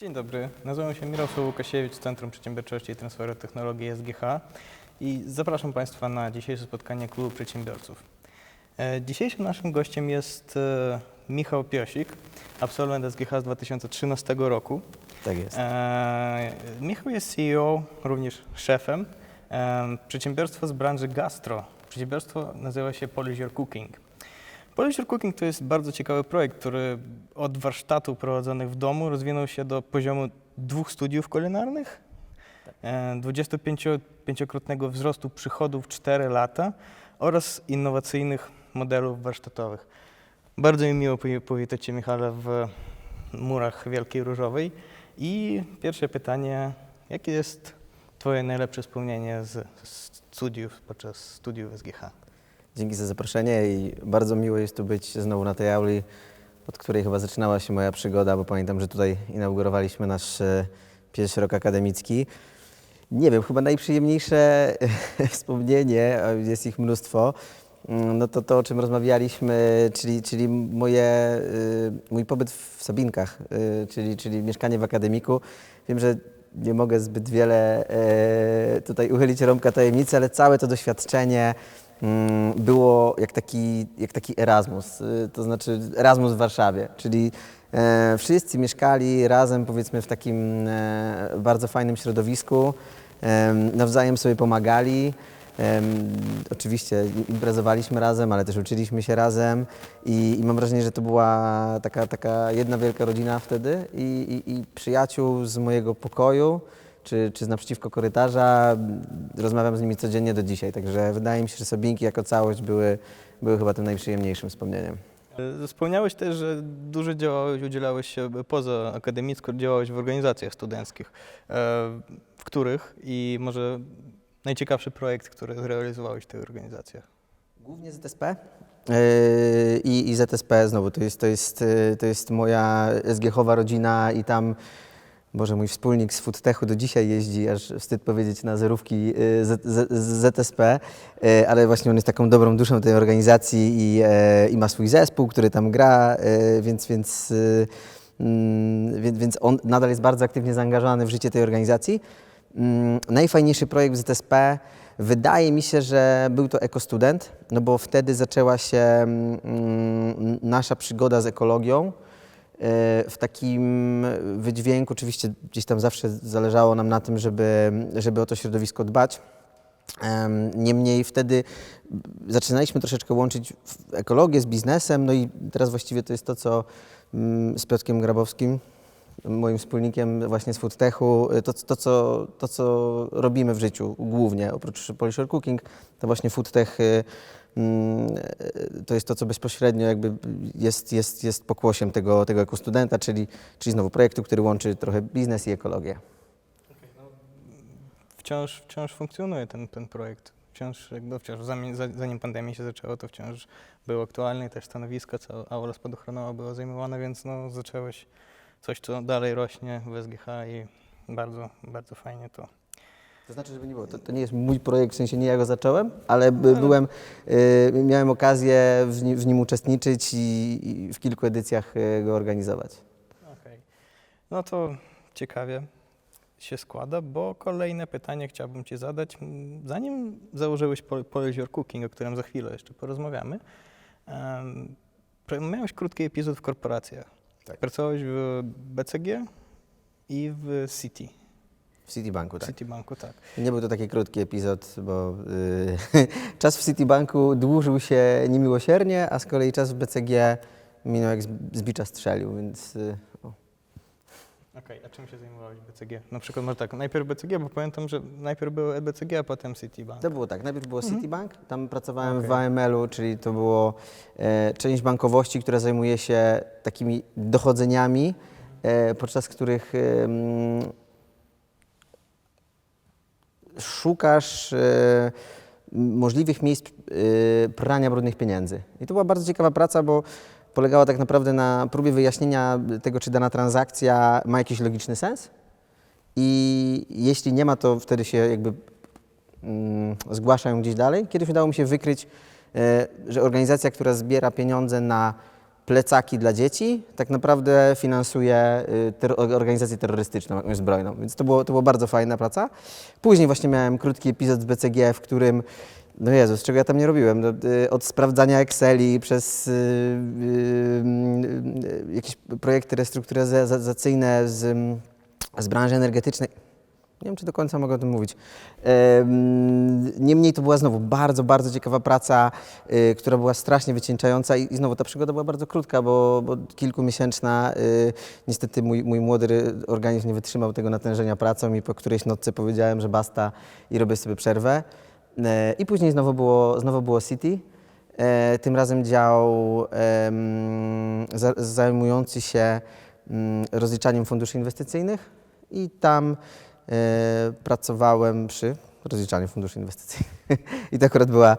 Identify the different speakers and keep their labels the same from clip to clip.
Speaker 1: Dzień dobry, nazywam się Mirosław Łukasiewicz z Centrum Przedsiębiorczości i Transferu Technologii SGH i zapraszam Państwa na dzisiejsze spotkanie Klubu Przedsiębiorców. E, Dzisiejszym naszym gościem jest e, Michał Piosik, absolwent SGH z 2013 roku.
Speaker 2: Tak jest.
Speaker 1: E, Michał jest CEO, również szefem przedsiębiorstwa z branży gastro. Przedsiębiorstwo nazywa się Polish Your Cooking. Polish Cooking to jest bardzo ciekawy projekt, który od warsztatów prowadzonych w domu rozwinął się do poziomu dwóch studiów kulinarnych, e, 25-krotnego wzrostu przychodów w 4 lata oraz innowacyjnych modelów warsztatowych. Bardzo mi miło powi- powitać Cię, Michale, w murach Wielkiej Różowej. I pierwsze pytanie, jakie jest Twoje najlepsze wspomnienie z studiów, podczas studiów SGH?
Speaker 2: Dzięki za zaproszenie i bardzo miło jest tu być znowu na tej auli, od której chyba zaczynała się moja przygoda, bo pamiętam, że tutaj inaugurowaliśmy nasz e, pierwszy rok akademicki. Nie wiem, chyba najprzyjemniejsze wspomnienie, a jest ich mnóstwo, mm, no to to, o czym rozmawialiśmy, czyli, czyli moje, y, mój pobyt w Sabinkach, czyli, czyli mieszkanie w akademiku. Wiem, że nie mogę zbyt wiele e, tutaj uchylić rąbka tajemnicy, ale całe to doświadczenie było jak taki, jak taki Erasmus, y, to znaczy Erasmus w Warszawie, czyli e, wszyscy mieszkali razem powiedzmy w takim e, bardzo fajnym środowisku, em, nawzajem sobie pomagali. Oczywiście imprezowaliśmy razem, ale też uczyliśmy się razem i, i mam wrażenie, że to była taka, taka jedna wielka rodzina wtedy i, i, i przyjaciół z mojego pokoju czy, czy z naprzeciwko korytarza. Rozmawiam z nimi codziennie do dzisiaj, także wydaje mi się, że Sobinki jako całość były, były chyba tym najprzyjemniejszym wspomnieniem.
Speaker 1: E, Wspomniałeś też, że dużo działałeś, udzielałeś się poza akademicko, działałeś w organizacjach studenckich. E, W których i może najciekawszy projekt, który zrealizowałeś w tych organizacjach?
Speaker 2: Głównie ZSP. Yy, I, I ZSP znowu, to jest, to, jest, to jest moja SGH-owa rodzina i tam, Boże, mój wspólnik z Foodtechu do dzisiaj jeździ, aż wstyd powiedzieć, na zerówki yy, Z, Z, z ZSP, yy, ale właśnie on jest taką dobrą duszą tej organizacji i, yy, i ma swój zespół, który tam gra, więc, mm, więc, więc on nadal jest bardzo aktywnie zaangażowany w życie tej organizacji. Mm, Najfajniejszy projekt w ZSP wydaje mi się, że był to ekostudent, no bo wtedy zaczęła się mm, nasza przygoda z ekologią. W takim wydźwięku, oczywiście gdzieś tam zawsze zależało nam na tym, żeby, żeby o to środowisko dbać. Em, Niemniej wtedy zaczynaliśmy troszeczkę łączyć ekologię z biznesem, no i teraz właściwie to jest to, co mm, z Piotrkiem Grabowskim, moim wspólnikiem właśnie z Foodtechu, to, to, co, to, co robimy w życiu głównie, oprócz Polish Your Cooking, to właśnie Foodtech y, y, to jest to, co bezpośrednio jakby jest, jest, jest pokłosiem tego, tego ekostudenta, czyli, czyli znowu projektu, który łączy trochę biznes i ekologię.
Speaker 1: Wciąż, wciąż funkcjonuje ten, ten projekt. Wciąż, jakby wciąż zanim, za- zanim pandemia się zaczęła, to wciąż było aktualne też stanowisko, co aula spadochronowa było zajmowane, więc no, zaczęłeś coś, co dalej rośnie w SGH i bardzo, bardzo fajnie to.
Speaker 2: To znaczy, żeby nie było, to, to nie jest mój projekt, w sensie nie ja go zacząłem, ale by, byłem, y, miałem okazję w, ni- w nim uczestniczyć i, i w kilku edycjach y, go organizować.
Speaker 1: Okej. No to ciekawie się składa, bo kolejne pytanie chciałbym Ci zadać. Zanim założyłeś Pol- Polish Your Cooking, o którym za chwilę jeszcze porozmawiamy, pra- miałeś krótki epizod w korporacjach.
Speaker 2: Tak.
Speaker 1: Pracowałeś w BCG i w City.
Speaker 2: W Citibanku,
Speaker 1: W
Speaker 2: tak.
Speaker 1: Citibanku, tak.
Speaker 2: Nie był to taki krótki epizod, bo y, czas w Citibanku dłużył się niemiłosiernie, a z kolei czas w BCG minął jak z, z bicza strzelił, więc y, o.
Speaker 1: Okej, a czym się zajmowałeś w BCG? Na przykład może tak, najpierw BCG, bo pamiętam, że najpierw było BCG, a potem Citibank.
Speaker 2: to było tak. Najpierw było Citibank, tam pracowałem w
Speaker 1: Okej.
Speaker 2: AML-u, czyli to było e, część bankowości, która zajmuje się takimi dochodzeniami, e, podczas których e, szukasz e, możliwych miejsc e, prania brudnych pieniędzy. I to była bardzo ciekawa praca, bo polegała tak naprawdę na próbie wyjaśnienia tego, czy dana transakcja ma jakiś logiczny sens. I jeśli nie ma, to wtedy się jakby mm, zgłasza ją gdzieś dalej. Kiedyś udało mi się wykryć, e, że organizacja, która zbiera pieniądze na plecaki dla dzieci, tak naprawdę finansuje y, ter- organizację terrorystyczną, jakąś zbrojną. Więc to było, to była bardzo fajna praca. Później właśnie miałem krótki epizod z BCG, w którym no Jezus, czego ja tam nie robiłem? No, y, od sprawdzania Exceli przez y, y, y, jakieś projekty restrukturyzacyjne z, z branży energetycznej. Nie wiem, czy do końca mogę o tym mówić. Em, Niemniej to była znowu bardzo, bardzo ciekawa praca, y, która była strasznie wycieńczająca i, znowu ta przygoda była bardzo krótka, bo, bo kilkumiesięczna. Y, niestety mój, mój młody organizm nie wytrzymał tego natężenia pracą i po którejś nocce powiedziałem, że basta i robię sobie przerwę. E, I później znowu było, znowu było City. E, tym razem dział zajmujący się mm, rozliczaniem funduszy inwestycyjnych i tam pracowałem przy rozliczaniu funduszy inwestycyjnych. I to akurat była e,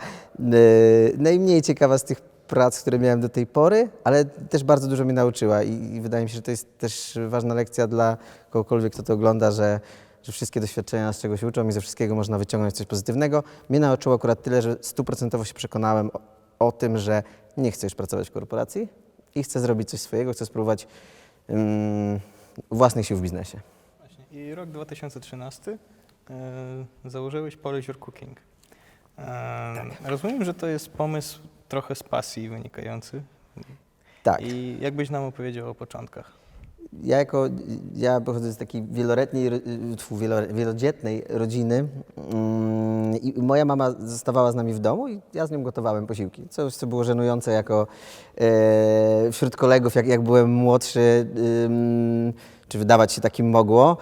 Speaker 2: najmniej ciekawa z tych prac, które miałem do tej pory, ale też bardzo dużo mnie nauczyła i, wydaje mi się, że to jest też ważna lekcja dla kogokolwiek, kto to ogląda, że, że wszystkie doświadczenia nas czegoś uczą i ze wszystkiego można wyciągnąć coś pozytywnego. Mnie nauczyło akurat tyle, że stuprocentowo się przekonałem o, o tym, że nie chcę już pracować w korporacji i chcę zrobić coś swojego, chcę spróbować ym, własnych sił w biznesie.
Speaker 1: I rok 2013 e, założyłeś Polish Your Cooking. E, Rozumiem, że to jest pomysł trochę z pasji wynikający.
Speaker 2: Tak.
Speaker 1: I jakbyś nam opowiedział o początkach?
Speaker 2: Ja jako, ja pochodzę z takiej wieloletniej, tfu, wielo- wielodzietnej rodziny mm, i moja mama zostawała z nami w domu i ja z nią gotowałem posiłki. Coś, co było żenujące jako e, wśród kolegów, jak, jak byłem młodszy, ym, czy wydawać się takim mogło.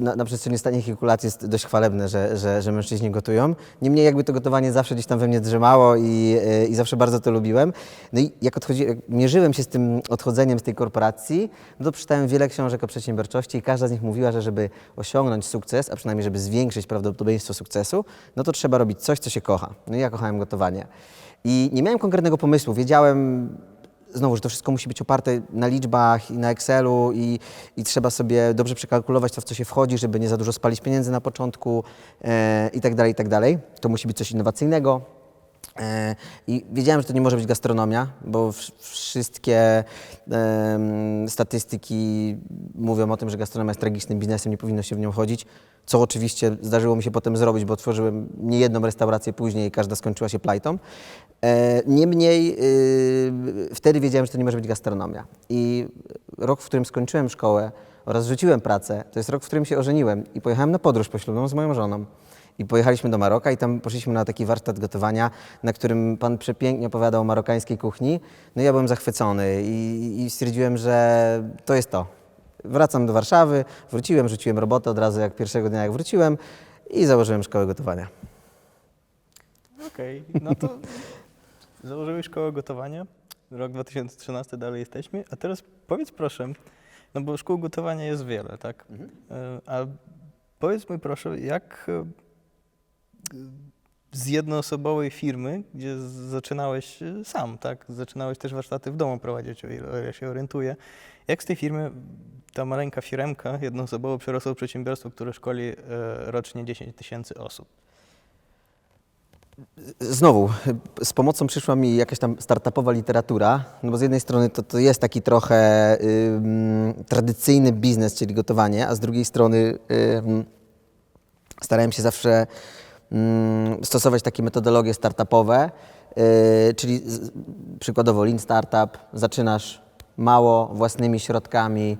Speaker 2: Na, na przestrzeni ostatnich kilku lat jest dość chwalebne, że, że, że mężczyźni gotują. Niemniej jakby to gotowanie zawsze gdzieś tam we mnie drzemało i, e, i zawsze bardzo to lubiłem. No i jak, jak mierzyłem się z tym odchodzeniem z tej korporacji, no to przeczytałem wiele książek o przedsiębiorczości i każda z nich mówiła, że żeby osiągnąć sukces, a przynajmniej żeby zwiększyć prawdopodobieństwo sukcesu, no to trzeba robić coś, co się kocha. No i ja kochałem gotowanie. I nie miałem konkretnego pomysłu. Wiedziałem, znowu, że to wszystko musi być oparte na liczbach i na Excelu i, i trzeba sobie dobrze przekalkulować to, w co się wchodzi, żeby nie za dużo spalić pieniędzy na początku e, i tak dalej, i tak dalej. To musi być coś innowacyjnego. E, I wiedziałem, że to nie może być gastronomia, bo wszystkie statystyki mówią o tym, że gastronomia jest tragicznym biznesem, nie powinno się w nią chodzić, co oczywiście zdarzyło mi się potem zrobić, bo otworzyłem niejedną restaurację później i każda skończyła się plajtą. E, Niemniej y, wtedy wiedziałem, że to nie może być gastronomia. I rok, w którym skończyłem szkołę oraz rzuciłem pracę, to jest rok, w którym się ożeniłem i pojechałem na podróż poślubną z moją żoną. I pojechaliśmy do Maroka i tam poszliśmy na taki warsztat gotowania, na którym pan przepięknie opowiadał o marokańskiej kuchni. No i ja byłem zachwycony i, i stwierdziłem, że to jest to. Wracam do Warszawy, wróciłem, rzuciłem robotę od razu jak pierwszego dnia jak wróciłem i założyłem szkołę gotowania.
Speaker 1: Okej, no to założyłeś szkołę gotowania. Rok 2013 dalej jesteśmy. A teraz powiedz proszę, no bo szkół gotowania jest wiele, tak? E, A powiedz mi proszę, jak z jednoosobowej firmy, gdzie zaczynałeś e, sam, tak? Zaczynałeś też warsztaty w domu prowadzić, o ile ile się orientuję. Jak z tej firmy ta maleńka firemka jednoosobowo przerosła przedsiębiorstwo, które szkoli e, rocznie 10 tysięcy osób?
Speaker 2: Znowu, z pomocą przyszła mi jakaś tam startupowa literatura, no bo z jednej strony to, to jest taki trochę tradycyjny biznes, czyli gotowanie, a z drugiej strony starałem się zawsze stosować takie metodologie startupowe, yy, czyli przykładowo Lean Startup, zaczynasz mało, własnymi środkami,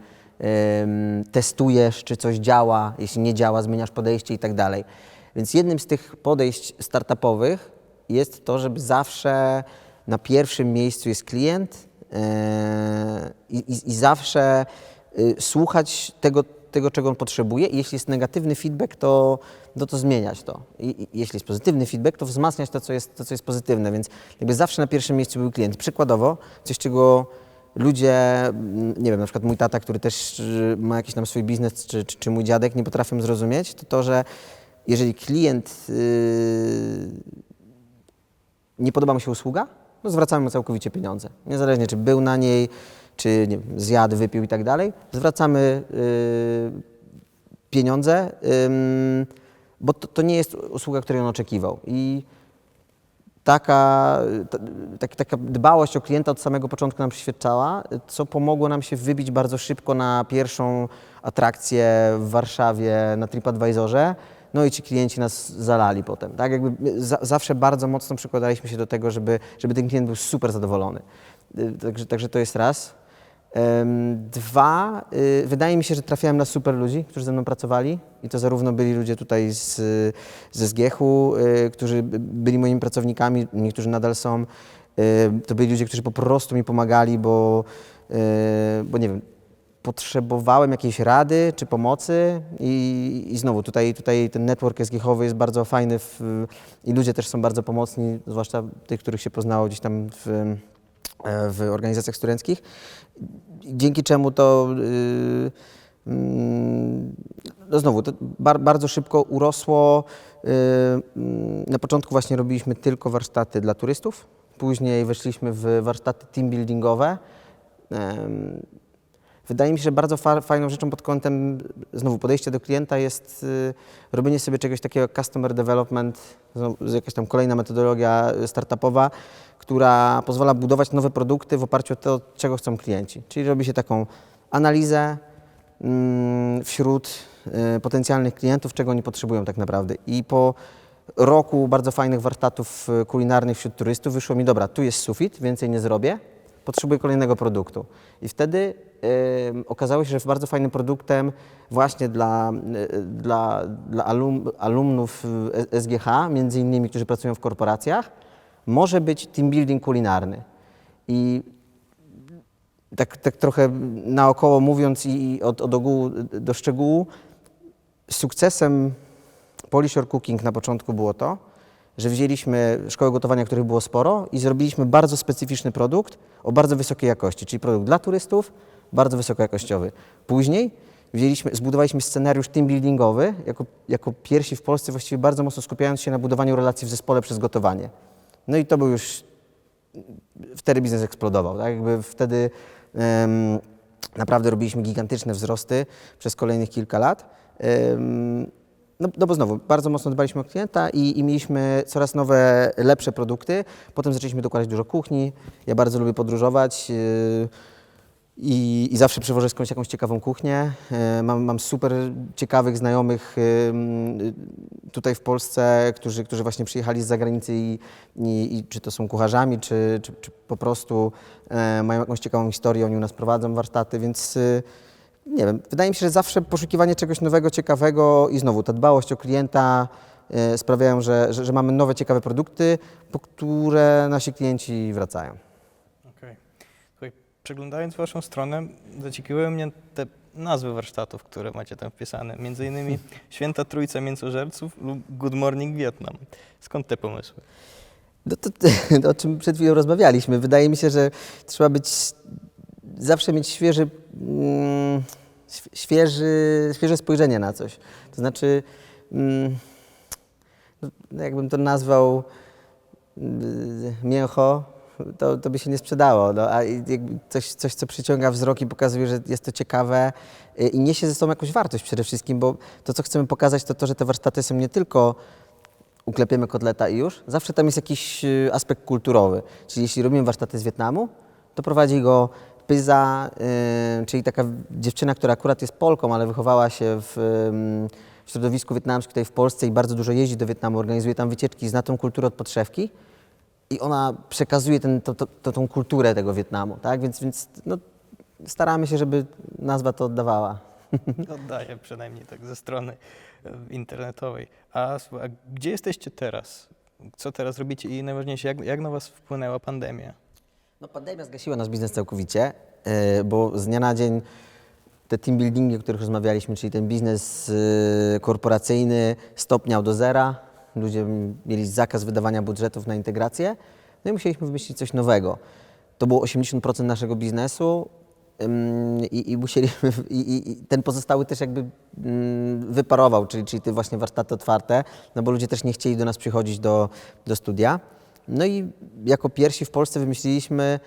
Speaker 2: testujesz, czy coś działa, jeśli nie działa, zmieniasz podejście i tak dalej. Więc jednym z tych podejść startupowych jest to, żeby zawsze na pierwszym miejscu jest klient yy, i, i, i zawsze y, słuchać tego, tego, czego on potrzebuje i jeśli jest negatywny feedback, to, to, to zmieniać to. I, I jeśli jest pozytywny feedback, to wzmacniać to co, jest, to, co jest pozytywne, więc jakby zawsze na pierwszym miejscu był klient. Przykładowo, coś, czego ludzie, mm, nie wiem, na przykład mój tata, który też y, ma jakiś tam swój biznes, czy, czy, czy mój dziadek nie potrafią zrozumieć, to to, że jeżeli klient yy, nie podoba mu się usługa, no zwracamy mu całkowicie pieniądze. Niezależnie czy był na niej, czy nie zjadł, wypił i tak dalej, zwracamy yy, pieniądze, bo to, to nie jest usługa, której on oczekiwał. I taka, ta, tak, taka dbałość o klienta od samego początku nam przyświadczała, co pomogło nam się wybić bardzo szybko na pierwszą atrakcję w Warszawie na TripAdvisorze. No i ci klienci nas zalali potem. Tak? Jakby za, zawsze bardzo mocno przykładaliśmy się do tego, żeby, żeby ten klient był super zadowolony. Y, Także, także to jest raz. Dwa, y, wydaje mi się, że trafiałem na super ludzi, którzy ze mną pracowali i to zarówno byli ludzie tutaj z, ze Zgiechu, y, którzy by- byli moimi pracownikami, niektórzy nadal są. Y, To byli ludzie, którzy po prostu mi pomagali, bo, bo nie wiem, potrzebowałem jakiejś rady czy pomocy i, i znowu tutaj, tutaj ten network SGH-owy jest bardzo fajny w, i ludzie też są bardzo pomocni, zwłaszcza tych, których się poznało gdzieś tam w, w organizacjach studenckich, dzięki czemu to yy, mm, no znowu, to bar, bardzo szybko urosło. Yy, mm, Na początku właśnie robiliśmy tylko warsztaty dla turystów, później weszliśmy w warsztaty team buildingowe. Wydaje mi się, że bardzo fa- fajną rzeczą pod kątem znowu podejścia do klienta jest y, robienie sobie czegoś takiego jak customer development, znowu, jakaś tam kolejna metodologia y, startupowa, która pozwala budować nowe produkty w oparciu o to, czego chcą klienci. Czyli robi się taką analizę mm, wśród y, potencjalnych klientów, czego oni potrzebują tak naprawdę. I po roku bardzo fajnych warsztatów y, kulinarnych wśród turystów wyszło mi, dobra, tu jest sufit, więcej nie zrobię, potrzebuję kolejnego produktu. I wtedy okazało się, że bardzo fajnym produktem właśnie dla, y, dla, dla alum, alumnów y, SGH, między innymi, którzy pracują w korporacjach, może być team building kulinarny. I tak, tak trochę naokoło mówiąc i i od, od ogółu do szczegółu, sukcesem Polish Your Cooking na początku było to, że wzięliśmy szkołę gotowania, których było sporo i zrobiliśmy bardzo specyficzny produkt o bardzo wysokiej jakości, czyli produkt dla turystów, bardzo wysokojakościowy. Później wzięliśmy, zbudowaliśmy scenariusz team buildingowy, jako, jako pierwsi w Polsce właściwie bardzo mocno skupiając się na budowaniu relacji w zespole przez gotowanie. No i to był już wtedy biznes eksplodował. Tak? Jakby wtedy em, naprawdę robiliśmy gigantyczne wzrosty przez kolejnych kilka lat. No, no bo znowu, bardzo mocno dbaliśmy o klienta i, i mieliśmy coraz nowe, lepsze produkty. Potem zaczęliśmy dokładać dużo kuchni. Ja bardzo lubię podróżować. yy, i, I zawsze przywożę skądś jakąś ciekawą kuchnię. E, Mam, mam super ciekawych znajomych ym, y, tutaj w Polsce, którzy, którzy właśnie przyjechali z zagranicy i, i, i czy to są kucharzami, czy, czy, czy po prostu e, mają jakąś ciekawą historię, oni u nas prowadzą warsztaty, więc nie wiem, wydaje mi się, że zawsze poszukiwanie czegoś nowego, ciekawego i znowu ta dbałość o klienta e, sprawiają, że, że, że mamy nowe, ciekawe produkty, po które nasi klienci wracają.
Speaker 1: Okej. Słuchaj, przeglądając Waszą stronę, zaciekawiły mnie te nazwy warsztatów, które macie tam wpisane. Między innymi Święta Trójca Mięsożerców lub Good Morning Vietnam. Skąd te pomysły?
Speaker 2: No to, to, o czym przed chwilą rozmawialiśmy. Wydaje mi się, że trzeba być zawsze mieć świeży, mm, św- świeży, świeże spojrzenie na coś. To znaczy, mm, no, jakbym to nazwał mm, mięcho, to, to by się nie sprzedało. No, a coś, coś, co przyciąga wzrok i pokazuje, że jest to ciekawe y, i niesie ze sobą jakąś wartość przede wszystkim, bo to, co chcemy pokazać, to to, że te warsztaty są nie tylko uklepiemy kotleta i już. Zawsze tam jest jakiś y, aspekt kulturowy. Czyli jeśli robimy warsztaty z Wietnamu, to prowadzi go Pyza, y, czyli taka dziewczyna, która akurat jest Polką, ale wychowała się w, ym, w środowisku wietnamskim tutaj w Polsce i bardzo dużo jeździ do Wietnamu, organizuje tam wycieczki, zna tą kulturę od podszewki i ona przekazuje ten, to, to, to, tą kulturę tego Wietnamu, tak? Więc, więc no, staramy się, żeby nazwa to oddawała.
Speaker 1: Oddaję przynajmniej tak ze strony e, internetowej. A, a gdzie jesteście teraz? Co teraz robicie i najważniejsze, jak, jak na Was wpłynęła pandemia?
Speaker 2: No pandemia zgasiła nasz biznes całkowicie, yy, bo z dnia na dzień te team buildingi, o których rozmawialiśmy, czyli ten biznes yy, korporacyjny stopniał do zera. Ludzie mieli zakaz wydawania budżetów na integrację. No i musieliśmy wymyślić coś nowego. To było 80% naszego biznesu i, i musieliśmy, i, i, ten pozostały też jakby ym, wyparował, czyli, czyli te właśnie warsztaty otwarte, no bo ludzie też nie chcieli do nas przychodzić do, do studia. No i jako pierwsi w Polsce wymyśliliśmy,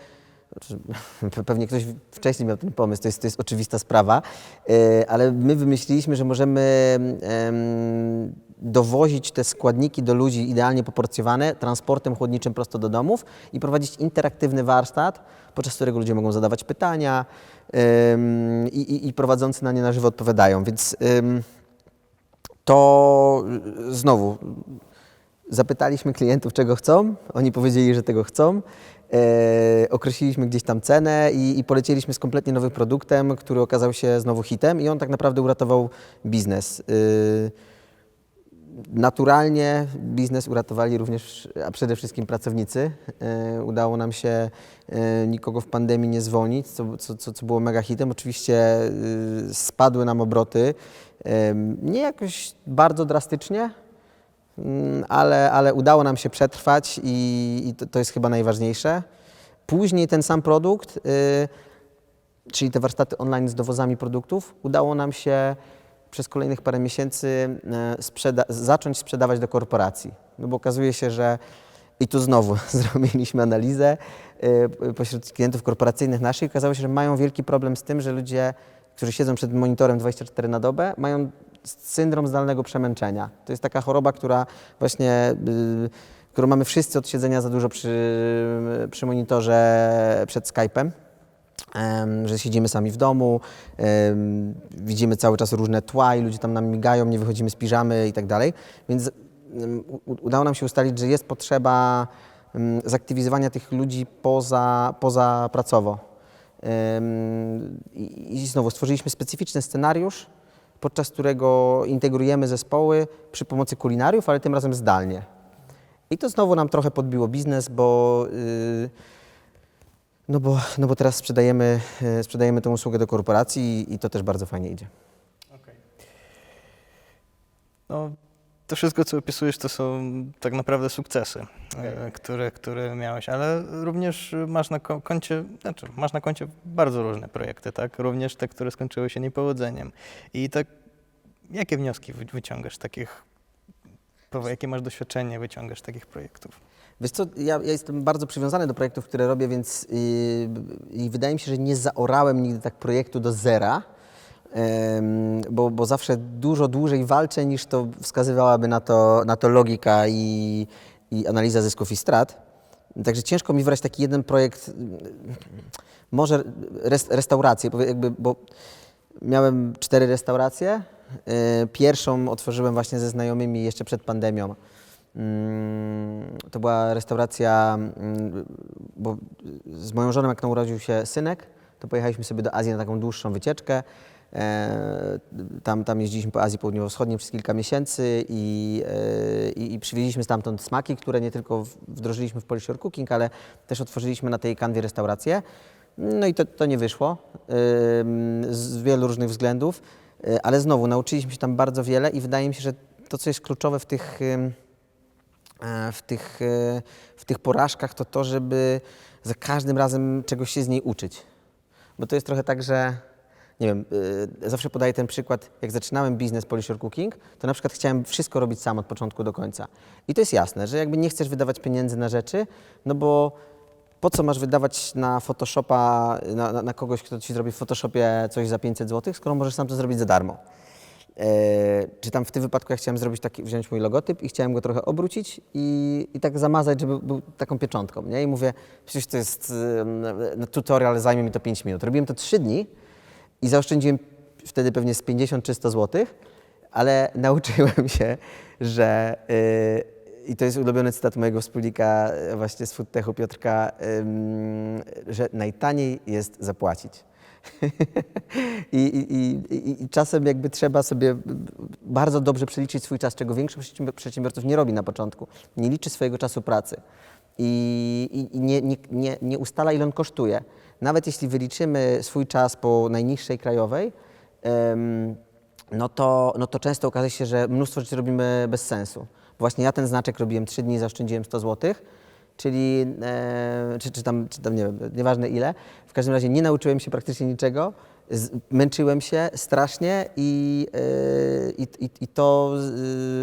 Speaker 2: znaczy, pe- pewnie ktoś wcześniej miał ten pomysł, to jest, to jest oczywista sprawa, e, ale my wymyśliliśmy, że możemy em, dowozić te składniki do ludzi idealnie poporcjowane transportem chłodniczym prosto do domów i prowadzić interaktywny warsztat, podczas którego ludzie mogą zadawać pytania i, i, i prowadzący na nie na żywo odpowiadają. Więc to znowu zapytaliśmy klientów, czego chcą. Oni powiedzieli, że tego chcą. E, określiliśmy gdzieś tam cenę i, i polecieliśmy z kompletnie nowym produktem, który okazał się znowu hitem i on tak naprawdę uratował biznes. Y, Naturalnie biznes uratowali również, a przede wszystkim pracownicy. E, Udało nam się e, nikogo w pandemii nie zwolnić, co, co, co, co było mega hitem. Oczywiście y, spadły nam obroty, em, nie jakoś bardzo drastycznie, ale, ale udało nam się przetrwać i, i to, to jest chyba najważniejsze. Później ten sam produkt, y, czyli te warsztaty online z dowozami produktów, udało nam się przez kolejnych parę miesięcy e, sprzeda- zacząć sprzedawać do korporacji. No bo okazuje się, że i tu znowu zrobiliśmy analizę e, pośród klientów korporacyjnych naszych. Okazało się, że mają wielki problem z tym, że ludzie, którzy siedzą przed monitorem 24 na dobę, mają syndrom zdalnego przemęczenia. To jest taka choroba, która właśnie, y, którą mamy wszyscy od siedzenia za dużo przy, przy monitorze przed Skype'em. Em, że siedzimy sami w domu, widzimy cały czas różne tła i ludzie tam nam migają, nie wychodzimy z piżamy i tak dalej. Więc udało nam się ustalić, że jest potrzeba zaktywizowania tych ludzi poza, poza pracowo. I znowu stworzyliśmy specyficzny scenariusz, podczas którego integrujemy zespoły przy pomocy kulinariów, ale tym razem zdalnie. I to znowu nam trochę podbiło biznes, bo y, no bo, no bo teraz sprzedajemy, e, sprzedajemy tę usługę do korporacji i, i to też bardzo fajnie idzie.
Speaker 1: No, to wszystko, co opisujesz, to są tak naprawdę sukcesy, e, które, które miałeś, ale również masz na ko- koncie, znaczy masz na koncie bardzo różne projekty, tak? Również te, które skończyły się niepowodzeniem. I tak, jakie wnioski wy- wyciągasz takich, jakie masz doświadczenie wyciągasz takich projektów?
Speaker 2: Wiesz co, ja, ja jestem bardzo przywiązany do projektów, które robię, więc yy, i wydaje mi się, że nie zaorałem nigdy tak projektu do zera, bo, bo zawsze dużo dłużej walczę niż to wskazywałaby na to, na to logika i, i analiza zysków i strat. Także ciężko mi wybrać taki jeden projekt, mm, może res, restaurację, powie- jakby, bo miałem cztery restauracje. Pierwszą otworzyłem właśnie ze znajomymi jeszcze przed pandemią. Mm, To była restauracja, mm, bo z moją żoną, jak nam urodził się synek, to pojechaliśmy sobie do Azji na taką dłuższą wycieczkę. E, Tam, tam jeździliśmy po Azji Południowo-Wschodniej przez kilka miesięcy i, e, i, i przywieźliśmy stamtąd smaki, które nie tylko wdrożyliśmy w Polish Your Cooking, ale też otworzyliśmy na tej kanwie restaurację. No i to, to nie wyszło z wielu różnych względów, y, ale znowu nauczyliśmy się tam bardzo wiele i wydaje mi się, że to, co jest kluczowe w tych, e, w tych, e, w tych porażkach, to to, żeby za każdym razem czegoś się z niej uczyć. Bo to jest trochę tak, że nie wiem, y, zawsze podaję ten przykład, jak zaczynałem biznes Polish Your Cooking, to na przykład chciałem wszystko robić sam od początku do końca. I to jest jasne, że jakby nie chcesz wydawać pieniędzy na rzeczy, no bo po co masz wydawać na Photoshopa, na, na, na kogoś, kto ci zrobi w Photoshopie coś za 500 zł, skoro możesz sam to zrobić za darmo. E, czy tam w tym wypadku ja chciałem zrobić taki, wziąć mój logotyp i chciałem go trochę obrócić i, i tak zamazać, żeby był taką pieczątką, nie? I mówię, przecież to jest um, tutorial, zajmie mi to 5 minut. Robiłem to 3 dni i zaoszczędziłem wtedy pewnie z 50 czy 100 zł, ale nauczyłem się, że y, i to jest ulubiony cytat mojego wspólnika y, właśnie z Foodtechu Piotrka, ym, że najtaniej jest zapłacić. I, i, i, i, czasem jakby trzeba sobie bardzo dobrze przeliczyć swój czas, czego większość przedsiębior- przedsiębiorców nie robi na początku. Nie liczy swojego czasu pracy i nie, nie, nie, nie ustala, ile on kosztuje. Nawet jeśli wyliczymy swój czas po najniższej krajowej, no, to, no to często okazuje się, że mnóstwo rzeczy robimy bez sensu. Właśnie ja ten znaczek robiłem 3 dni, zaoszczędziłem 100 zł, czyli, czy, czy, tam, czy tam, nie wiem, nieważne ile. W każdym razie nie nauczyłem się praktycznie niczego, męczyłem się strasznie i, e, i, i, i to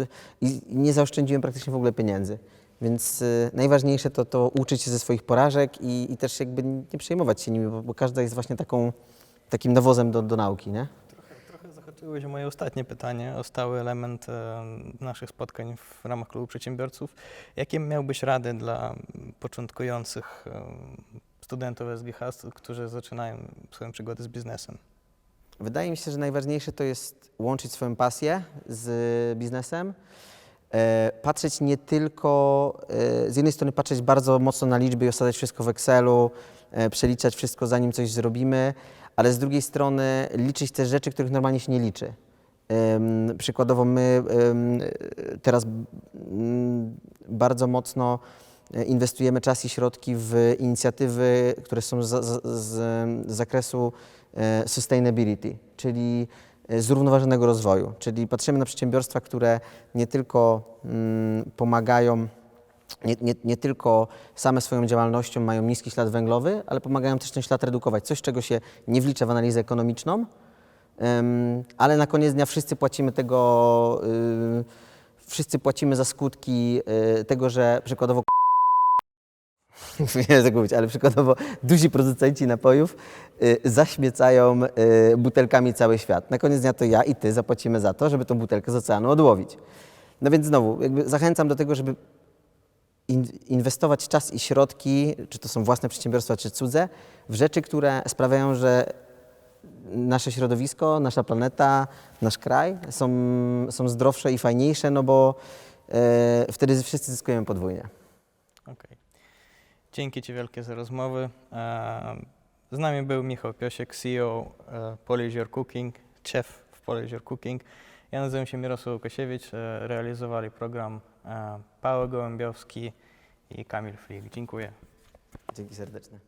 Speaker 2: e, i nie zaoszczędziłem praktycznie w ogóle pieniędzy. Więc e, najważniejsze to, to uczyć się ze swoich porażek i, i też jakby nie przejmować się nimi, bo, bo każda jest właśnie taką, takim nawozem do, do nauki, nie?
Speaker 1: Zahaczyłeś o moje ostatnie pytanie, o stały element e, naszych spotkań w ramach klubu przedsiębiorców. Jakie miałbyś rady dla początkujących e, studentów SGH, którzy zaczynają swoją przygodę z biznesem?
Speaker 2: Wydaje mi się, że najważniejsze to jest łączyć swoją pasję z biznesem. E, Patrzeć nie tylko, e, z jednej strony patrzeć bardzo mocno na liczby i osadzać wszystko w Excelu, e, przeliczać wszystko zanim coś zrobimy, ale z drugiej strony liczyć te rzeczy, których normalnie się nie liczy. Przykładowo my teraz bardzo mocno inwestujemy czas i środki w inicjatywy, które są z, z, z, zakresu sustainability, czyli zrównoważonego rozwoju. Czyli patrzymy na przedsiębiorstwa, które nie tylko mm, pomagają, nie, nie, nie tylko same swoją działalnością mają niski ślad węglowy, ale pomagają też ten ślad redukować. Coś, czego się nie wlicza w analizę ekonomiczną, ale na koniec dnia wszyscy płacimy tego, y, wszyscy płacimy za skutki y, tego, że przykładowo nie wiem tego mówić, ale przykładowo duzi producenci napojów y, zaśmiecają y, butelkami cały świat. Na koniec dnia to ja i ty zapłacimy za to, żeby tą butelkę z oceanu odłowić. No więc znowu, jakby zachęcam do tego, żeby in, inwestować czas i środki, czy to są własne przedsiębiorstwa, czy cudze, w rzeczy, które sprawiają, że nasze środowisko, nasza planeta, nasz kraj są, są zdrowsze i fajniejsze, no bo e, wtedy wszyscy zyskujemy podwójnie.
Speaker 1: Okej. Dzięki Ci wielkie za rozmowy. E, Z nami był Michał Piosiek, CEO e, Polish Your Cooking, szef w Polish Your Cooking. Ja nazywam się Mirosław Łukasiewicz. e, Realizowali program Paweł Gołębiowski i Kamil Flik. Dziękuję.
Speaker 2: Dzięki serdeczne.